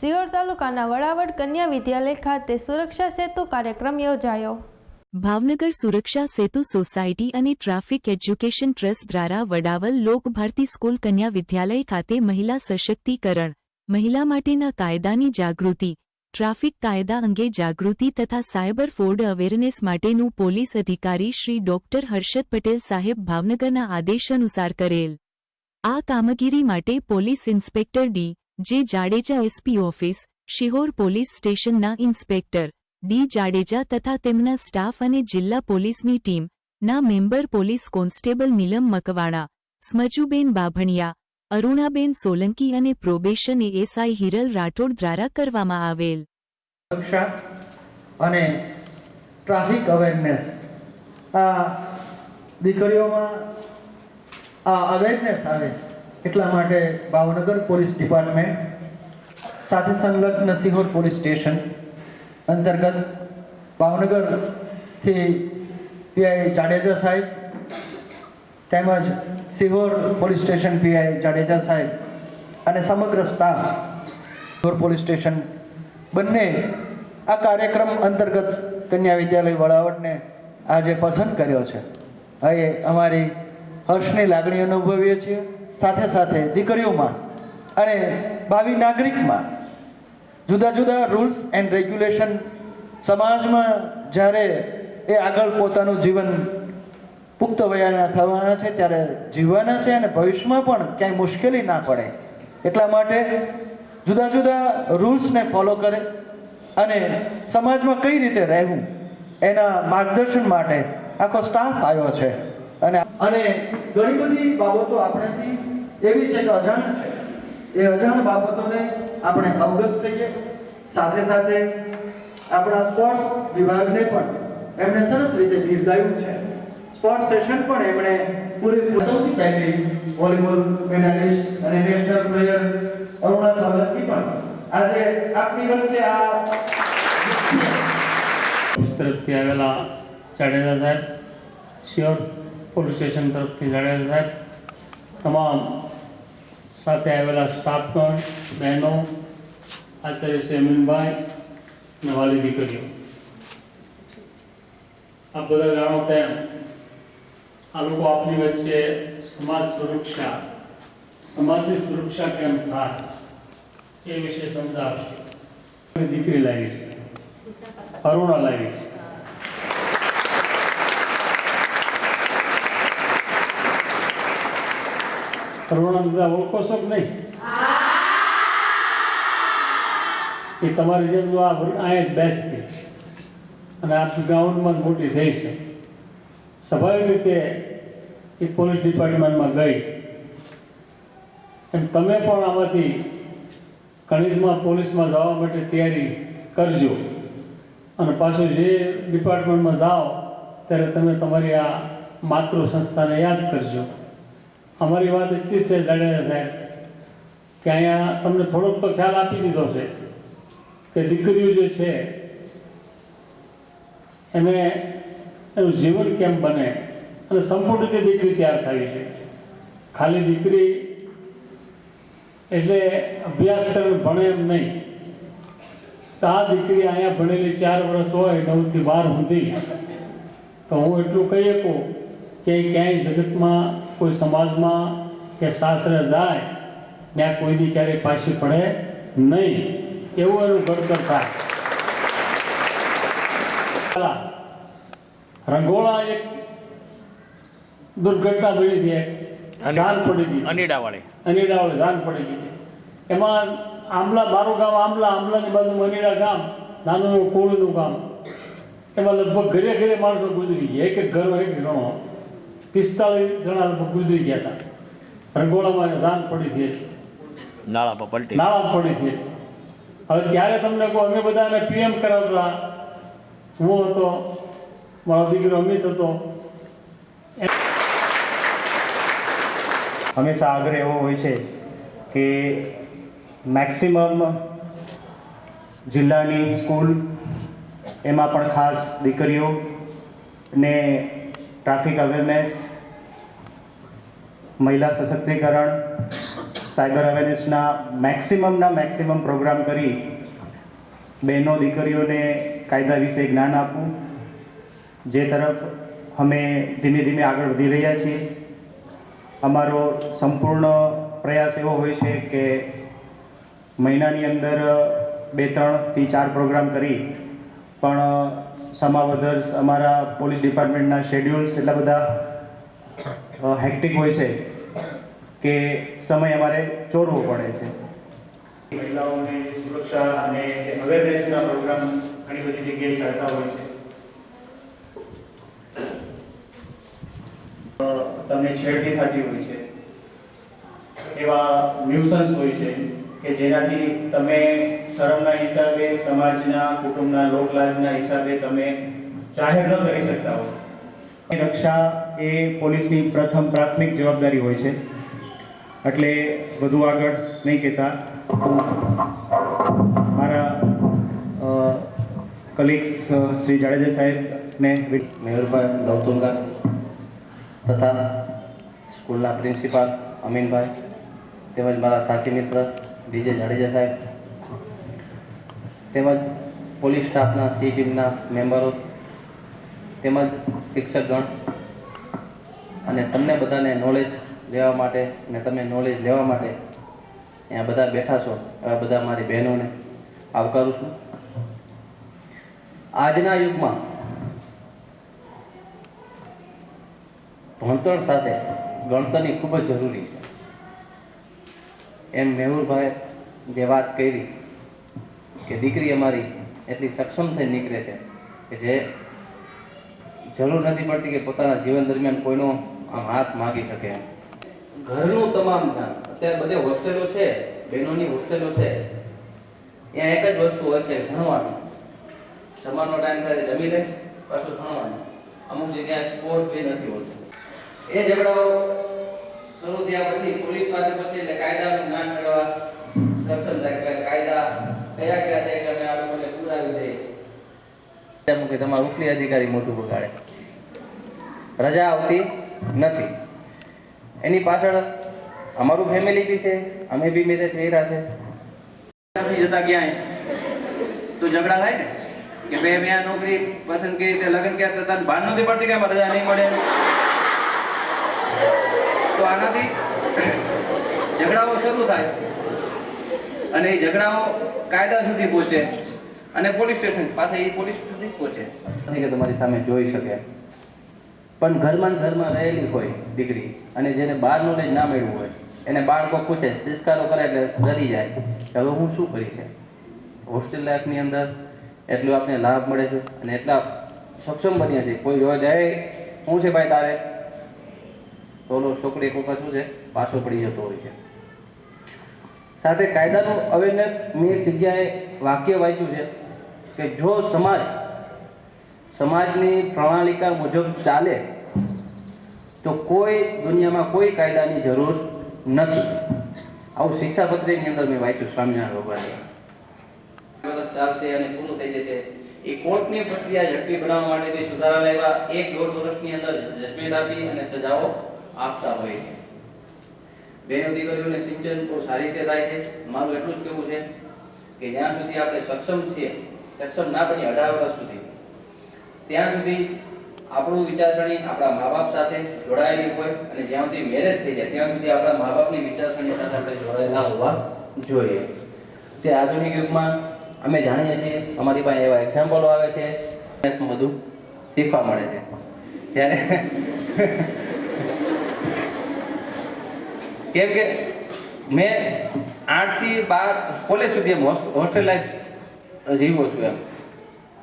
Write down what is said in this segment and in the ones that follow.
સિયોર તાલુકાના વડાવડ કન્યા વિદ્યાલય ખાતે સુરક્ષા સેતુ કાર્યક્રમ યોજાયો. ભાવનગર સુરક્ષા સેતુ સોસાયટી અને ટ્રાફિક એજ્યુકેશન ટ્રસ્ટ દ્વારા વડાવલ લોકભારતી સ્કૂલ કન્યા વિદ્યાલય ખાતે મહિલા સશક્તિકરણ, મહિલા માટેના કાયદાની જાગૃતિ, ટ્રાફિક કાયદા અંગે જાગૃતિ તથા સાયબર ફોર્ડ અવેરનેસ માટેનું પોલીસ અધિકારી શ્રી ડોક્ટર હર્ષદ પટેલ સાહેબ ભાવનગરના આદેશ અનુસાર કરેલ. આ કામગીરી માટે police inspector D. J Jadeja SP office, Sihor police સ્ટેશનના ઇન્સ્પેક્ટર, ડી જાડેજા તથા તેમના સ્ટાફ અને જિલ્લા પોલીસની ટીમ, ના member police constable Neelam Makwana, સ્મજુબેન Babhaniya, Arunaben Solanki અને પ્રોબેશન એએસઆઈ હિરલ રાઠોડ દ્વારા કરવામાં આવેલ. અને ટ્રાફિક અવેરનેસ. દીકરીઓમાં અવેરનેસ આવે. એટલા માટે ભાવનગર પોલીસ ડિપાર્ટમેન્ટ, સાથે સંલગ્ન સિહોર પોલીસ સ્ટેશન અંતર્ગત ભાવનગરથી પીઆઈ જાડેજા સાહેબ તેમજ Sihor police station PI Jadeja સાહેબ અને સમગ્ર સ્ટાફ સિહોર પોલીસ સ્ટેશન બંને આ કાર્યક્રમ અંતર્ગત કન્યા વિદ્યાલય વડાવટને આજે પસંદ કર્યો છે. હવે અમારી હર્ષની લાગણી અનુભવીએ છીએ. સાથે સાથે દીકરીઓમાં અને ભાવિ નાગરિકમાં જુદા જુદા રૂલ્સ એન્ડ રેગ્યુલેશન સમાજમાં જ્યારે એ આગળ પોતાનું જીવન પુખ્ત વયાના થવાના છે, ત્યારે જીવવાના છે અને ભવિષ્યમાં પણ ક્યાંય મુશ્કેલી ના પડે. એટલા માટે જુદા જુદા રૂલ્સને ફોલો કરે અને સમાજમાં કઈ રીતે રહેવું એના માર્ગદર્શન માટે આખો સ્ટાફ આવ્યો છે. અને અને ઘણી બધી બાબતો આપણેથી એવી છે કે અજાણ છે. એ અજાણ બાબતોને આપણે અવગત થઈએ. સાથે સાથે આપણા સ્પોર્ટ્સ વિભાગને પણ એમણે સરસ રીતે બિરદાવ્યું છે. સ્પોર્ટ્સ સેશન પણ એમણે પૂરી સૌથી પહેલી વોલીબોલ મેડાલિસ્ટ અને નેશનલ પ્લેયર અરુણા સોલંકી પણ આજે આપની વચ્ચે આ તરફથી આવેલા જાડેજા સાહેબ શિયોર પોલીસ સ્ટેશન તરફથી જાડેજા સાહેબ, તમામ સાથે આવેલા સ્ટાફગણ, બહેનો, આચાર્ય શ્રી અમીનભાઈ અને વાલી દીકરીઓ. આપ બધા જાણો તેમ, આ લોકો આપની વચ્ચે સમાજ સુરક્ષા, સમાજની સુરક્ષા કેમ થાય, એ વિશે સમજાવશે. દીકરી લાવી છે, અરુણા લાવી છે. અરુણા બધા ઓળખો છો કે નહીં? એ તમારી જેમ તો આ અહીંયા બેસતી. અને આ ગ્રાઉન્ડમાં મોટી થઈ છે. સ્વાભાવિક રીતે એ પોલીસ ડિપાર્ટમેન્ટમાં ગઈ. અને તમે પણ આમાંથી ખનિજમાં પોલીસમાં જવા માટે તૈયારી કરજો. અને પાછું જે ડિપાર્ટમેન્ટમાં જાઓ, ત્યારે તમે તમારી આ માતૃ સંસ્થાને યાદ કરજો. અમારી વાત એટલી છે જાડેજા સાહેબ, કે અહીંયા તમને થોડોક તો ખ્યાલ આપી દીધો છે કે દીકરીઓ જે છે, એને એનું જીવન કેમ બને? અને સંપૂર્ણ રીતે દીકરી તૈયાર થાય છે. ખાલી દીકરી એટલે અભ્યાસ કરે, ભણે એમ નહીં. આ દીકરી અહીંયા ભણેલી ચાર વર્ષ હોય, નવથી બાર સુધી. તો હું એટલું કહી શકું કે ક્યાંય જગતમાં કોઈ સમાજમાં કે શાસ્ત્રે જાય ત્યાં કોઈ દી ક્યારેય પાછી પડે નહીં. એવું એનું ઘડતર થાય. રંગોળા એક દુર્ઘટના બની છે જાન પડી ગઈ અનીડાવાળી. અનીડાવાળી જાન પડી ગઈ એમાં આંબલા મારું ગામ આંબલા આંબલાની બાજુ અનીડા ગામ નાનું એવું કોળીનું ગામ. એમાં લગભગ ઘરે ઘરે માણસો ગુજરી ગયા. એક એક ઘરમાં એક જણો પિસ્તાલીસ જણા લગભગ ગુજરી ગયા હતા. રંગોળામાં રાન પડી હતી નાળા પર પલટી. નાળા પડી હતી હવે ત્યારે તમને કહો અમે બધા અમે પીએમ કરાવતા. હું હતો મારો દીકરો અમિત હતો. હંમેશા આગ્રહ એવો હોય છે કે મેક્સિમમ જિલ્લાની સ્કૂલ એમાં પણ ખાસ દીકરીઓ ને ટ્રાફિક અવેરનેસ મહિલા સશક્તિકરણ સાયબર અવેરનેસના મેક્સિમમના મેક્સિમમ પ્રોગ્રામ કરી બહેનો દીકરીઓને કાયદા વિશે જ્ઞાન આપવું જે તરફ અમે ધીમે ધીમે આગળ વધી રહ્યા છીએ અમારો સંપૂર્ણ પ્રયાસ એવો હોય છે કે મહિનાની અંદર બે ત્રણથી ચાર પ્રોગ્રામ કરી પણ સમા વધર્સ અમારા પોલીસ ડિપાર્ટમેન્ટના શેડ્યુલ્સ એટલા બધા હેક્ટિક હોય છે કે સમય અમારે ચોરવો પડે છે. મહિલાઓને સુરક્ષા અને અવેરનેસના પ્રોગ્રામ ઘણી બધી જગ્યાએ ચાલતા હોય છે. તમને છેડતી થતી હોય છે. એવા ન્યુસન્સ હોય છે. કે જેનાથી તમે શરમના હિસાબે સમાજના કુટુંબના લોકલાજના હિસાબે તમે જાહેર ન કરી શકતા હો. રક્ષા એ પોલીસની પ્રથમ પ્રાથમિક જવાબદારી હોય છે. એટલે વધુ આગળ નહીં કહેતા. મારા કલીગ્સ શ્રી જાડેજા સાહેબને મેહુલભાઈ નવતુંગા તથા સ્કૂલના પ્રિન્સિપાલ અમીનભાઈ તેમજ મારા સાથી મિત્ર ડીજે જાડેજા સાહેબ. તેમજ પોલીસ સ્ટાફના, સી ટીમના મેમ્બરો, તેમજ શિક્ષકગણ. અને તમને બધાને નોલેજ લેવા માટે ને તમે નોલેજ લેવા માટે અહીંયા બધા બેઠા છો. એવા બધા મારી બહેનોને આવકારું છું. આજના યુગમાં ભણતર સાથે ગણતરની ખૂબ જ જરૂરી છે. એમ મેહુલભાઈ જે વાત કરી કે દીકરી અમારી એટલી સક્ષમ થઈ નીકળે છે કે જે જરૂર નથી પડતી કે પોતાના જીવન દરમિયાન કોઈનો આમ હાથ માગી શકે ઘરનું તમામ જ્ઞાન. અત્યારે બધે હોસ્ટેલો છે, બહેનોની હોસ્ટેલો છે. ત્યાં એક જ વસ્તુ હોય છે, ભણવાનું. જમવાનો ટાઈમ થાય જમી લે પાછું ભણવાનું. અમુક જગ્યાએ સ્પોર્ટ બી નથી હોતું. એ ઝઘડાઓ શરૂ થયા પછી પોલીસ પાસે પછી એટલે કાયદાનું જ્ઞાન મેળવવા સક્ષમ થાય કે કાયદા કયા કયા છે કે આ લોકોને પુરાવી દઈએ. એમ કે તમારું ઉપલી અધિકારી મોટું બગાડે રજા આવતી નથી. એની પાછળ અમારું ફેમિલી બી છે અમે બી મેરે રહ્યા છે. નથી જતા ક્યાંય? તો ઝઘડા થાય ને? કે બે મેં આ નોકરી પસંદ કરી તે લગ્ન ક્યાં તો તને ભાન નથી પડતી કે રજા નહીં મળે? આનાથી ઝઘડાઓ શરૂ થાય. અને એ ઝઘડાઓ કાયદા સુધી પહોંચે અને પોલીસ સ્ટેશન પાસે એ પોલીસ સુધી પહોંચે. કે તમારી સામે જોઈ શકે. પણ ઘરમાં ઘરમાં રહેલી હોય દીકરી અને જેને બહાર નોલેજ ના મળ્યું હોય, એને બાળકો પૂછે, સંસ્કારો કરે એટલે ડરી જાય. કે હવે હું શું કરી છે? હોસ્ટેલ લાઈફની અંદર એટલું આપણે લાભ મળે છે અને એટલા સક્ષમ બન્યા છે. કોઈ જોવા જાય, શું છે ભાઈ તારે? તો ઓલો છોકરો એક વખત શું છે? પાછો પડી જતો હોય છે. સાથે કાયદાનો અવેરનેસ મેં એક જગ્યાએ વાક્ય વાંચ્યું છે કે જો સમાજ, સમાજની પ્રણાલિકા મુજબ ચાલે, તો કોઈ દુનિયામાં કોઈ કાયદાની જરૂર નથી. આવું શિક્ષાપત્રની અંદર મેં વાંચ્યું, સ્વામિનારાયણ ભગવાન. વર્ષ ચાલશે અને પૂરું થઈ જશે. એ કોર્ટની પ્રક્રિયા ઝડપી બનાવવા માટે સુધારા લાવ્યા? એક દોઢ વર્ષની અંદર જજમેન્ટ આપી અને સજાઓ. આપતા હોય છે. બહેનો દીકરીઓને સિંચન તો સારી રીતે થાય છે. મારું એટલું જ કહેવું છે કે જ્યાં સુધી આપણે સક્ષમ છીએ, સક્ષમ ના બની અઢાર વર્ષ સુધી, ત્યાં સુધી આપણું વિચારસરણી આપણા મા બાપ સાથે જોડાયેલી હોય અને જ્યાં સુધી મેરેજ થઈ જાય, ત્યાં સુધી આપણા મા બાપની વિચારસરણી સાથે આપણે જોડાયેલા હોવા જોઈએ. તે આધુનિક યુગમાં અમે જાણીએ છીએ, અમારી પાસે એવા એક્ઝામ્પલો આવે છે બધું શીખવા મળે છે. ત્યારે કેમ કે મેં આઠથી બાર કોલેજ સુધી એમ હોસ્ટેલ લાઈફ જીવો છું એમ.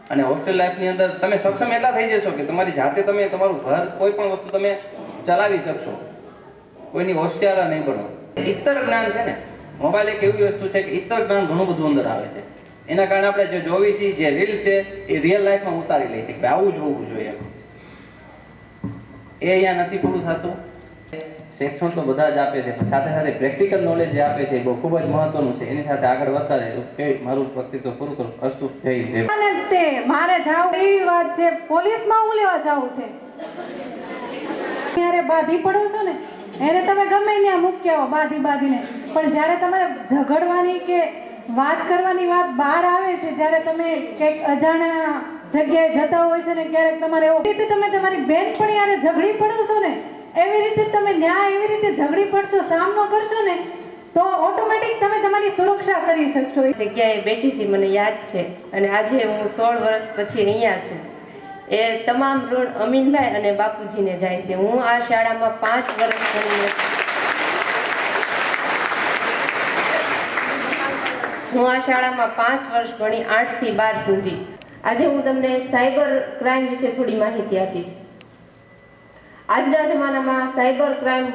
અને હોસ્ટેલ લાઈફની અંદર તમે સક્ષમ એટલા થઈ જશો કે તમારી જાતે તમે તમારું ઘર કોઈ પણ વસ્તુ તમે ચલાવી શકશો. કોઈની હોશિયારા નહીં બનો. ઇતર જ્ઞાન છે ને મોબાઈલ એક એવી વસ્તુ છે કે ઇતર જ્ઞાન ઘણું બધું અંદર આવે છે. એના કારણે આપણે જે જોવી છીએ જે રીલ્સ છે, એ રિયલ લાઈફમાં ઉતારી લઈએ છીએ કે આવું જ હોવું જોઈએ. એ અહીંયા નથી પૂરું થતું. શિક્ષણ તો બધા જ આપે છે, પણ સાથે સાથે પ્રેક્ટિકલ નોલેજ જે આપે છે બહુ ખૂબ જ મહત્વનું છે. એની સાથે આગળ વધતા રહેજો એ મારું વ્યક્તિત્વ પૂરું કરું. અસ્તુ. જય તે મારે જાવ એવી વાત છે, પોલીસમાં હું લેવા જાઉં છે? ત્યારે બાધી પડો છો ને, એને તમે ગમે ત્યાં મૂકી આવો બાધી બાંધીને. પણ જ્યારે તમારે ઝઘડવાની કે વાત કરવાની વાત બહાર આવે છે, જ્યારે તમે કંઈક અજાણ્યા જગ્યાએ જતા હોય છે ને, ક્યારેક તમારે એવો તમે તમારી બેન પણ યારે ઝઘડી પડો છો ને? એવી રીતે તમે ન્યાય એવી રીતે ઝઘડી પડશો, સામનો કરશો ને, તો ઓટોમેટિક તમે તમારી સુરક્ષા કરી શકશો. જગ્યાએ બેઠી હતી, મને યાદ છે. અને આજે હું સોળ વર્ષ પછી અહીંયા છું. એ તમામ ઋણ અમીનભાઈ અને બાપુજીને જાય છે. હું આ શાળામાં પાંચ વર્ષ ભણીને હું આ શાળામાં પાંચ વર્ષ ભણી આઠથી બાર સુધી. આજે હું તમને સાયબર ક્રાઇમ વિશે થોડી માહિતી આપીશ. આજના જમાનામાં સાયબર ક્રાઇમ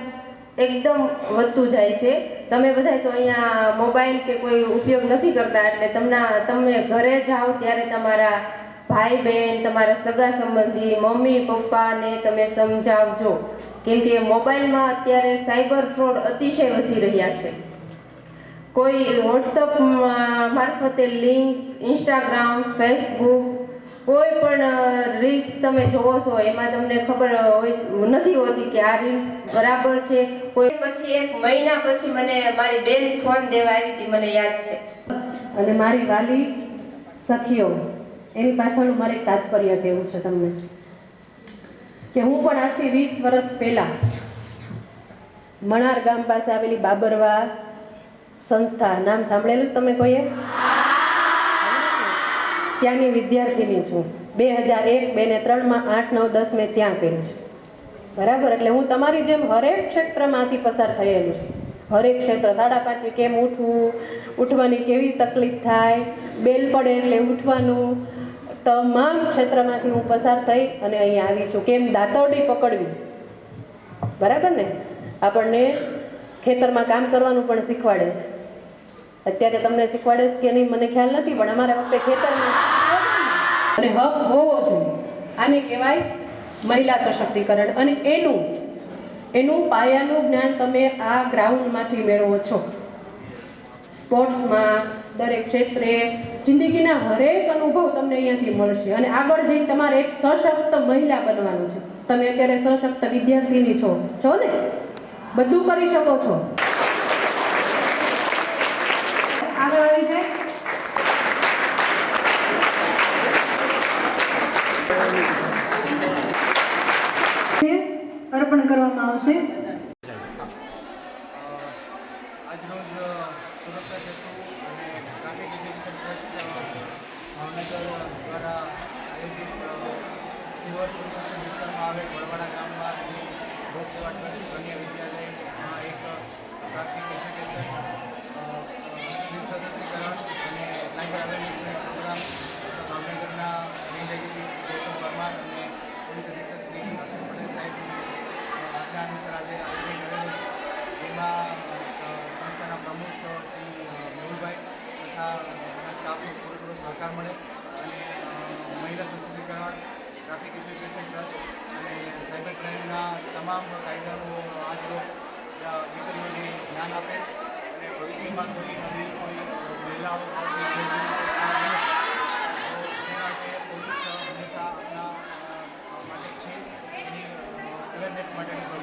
એકદમ વધતું જાય છે. તમે બધા તો અહીંયા મોબાઈલ કે કોઈ ઉપયોગ નથી કરતા, એટલે તમને તમે ઘરે જાઓ ત્યારે તમારા ભાઈ બહેન તમારા સગા સંબંધી, મમ્મી, પપ્પાને તમે સમજાવજો. કેમ કે મોબાઈલમાં અત્યારે સાયબર ફ્રોડ અતિશય વધી રહ્યા છે. કોઈ વોટ્સઅપ મારફતે લિંક ઇન્સ્ટાગ્રામ ફેસબુક કોઈ પણ રીલ્સ તમે જોવો છો, એમાં તમને ખબર હોય, નથી હોતી કે આ રીલ્સ બરાબર છે. કોઈ પછી એક મહિના પછી મને મારી બેન ફોન દેવા આવી હતી, મને યાદ છે. અને મારી વાલી સખીઓ, એની પાછળનું મારે તાત્પર્ય કહેવું છે તમને. કે હું પણ આજથી વીસ વર્ષ પહેલાં મણાર ગામ પાસે આવેલી બાબરવા સંસ્થા, નામ સાંભળેલું તમે કોઈએ? ત્યાંની વિદ્યાર્થીની છું. બે હજાર એક, બે ને ત્રણમાં આઠ, નવ, દસ મેં ત્યાં કર્યું છે. બરાબર? એટલે હું તમારી જેમ હરેક ક્ષેત્રમાંથી પસાર થયેલું છું. હરેક ક્ષેત્ર, સાડા પાંચે કેમ ઉઠવું, ઉઠવાની કેવી તકલીફ થાય, બેલ પડે એટલે ઉઠવાનું. તમામ ક્ષેત્રમાંથી હું પસાર થઈ અને અહીંયા આવી છું. કેમ? દાતરડી પકડવી. બરાબર ને? આપણને ખેતરમાં કામ કરવાનું પણ શીખવાડે છે. અત્યારે તમને શીખવાડે કે નહીં, મને ખ્યાલ નથી, પણ અમારા વખતે ખેતરમાં અને હક હોવો જોઈએ. આને કહેવાય મહિલા સશક્તિકરણ. અને એનું એનું પાયાનું જ્ઞાન તમે આ ગ્રાઉન્ડમાંથી મેળવો છો. સ્પોર્ટ્સમાં, દરેક ક્ષેત્રે, જિંદગીના હરેક અનુભવ તમને અહીંયાથી મળશે. અને આગળ જઈને તમારે એક સશક્ત મહિલા બનવાનું છે. તમે અત્યારે સશક્ત વિદ્યાર્થીની છો. છો ને? બધું કરી શકો છો. આવી અર્પણ કરવામાં આવશે. સુરક્ષા અને ટ્રાફિક એજ્યુકેશન ભાવનગર દ્વારા આયોજિત વિસ્તારમાં આવેલ વડવાડા ગામમાં શ્રી લોક સેવા ટ્રસ્ટ કન્યા વિદ્યાલય એક ટ્રાફિક એજ્યુકેશન સ્ત્રી સશક્તિકરણ અને સાયબર અવેરનેસનો એક પ્રોગ્રામ ભાવનગરના આઈજીપી ગૌતમ પરમાર અને પોલીસ અધિક્ષક શ્રી હર્ષદ પટેલ સાહેબની આજ્ઞા અનુસાર આજે આયોજન કરેલું. જેમાં સંસ્થાના પ્રમુખ શ્રી મેહુલભાઈ તથા એના સ્ટાફનો પૂરેપૂરો સહકાર મળે અને મહિલા સશક્તિકરણ, ટ્રાફિક એજ્યુકેશન ટ્રસ્ટ અને સાયબર ક્રાઇમના તમામ કાયદાનું આજ દીકરીઓને જ્ઞાન આપે. ભવિષ્યમાં કોઈ નવી કોઈ મહિલાઓ હંમેશા આપણા માટે છે એની અવેરનેસ માટેની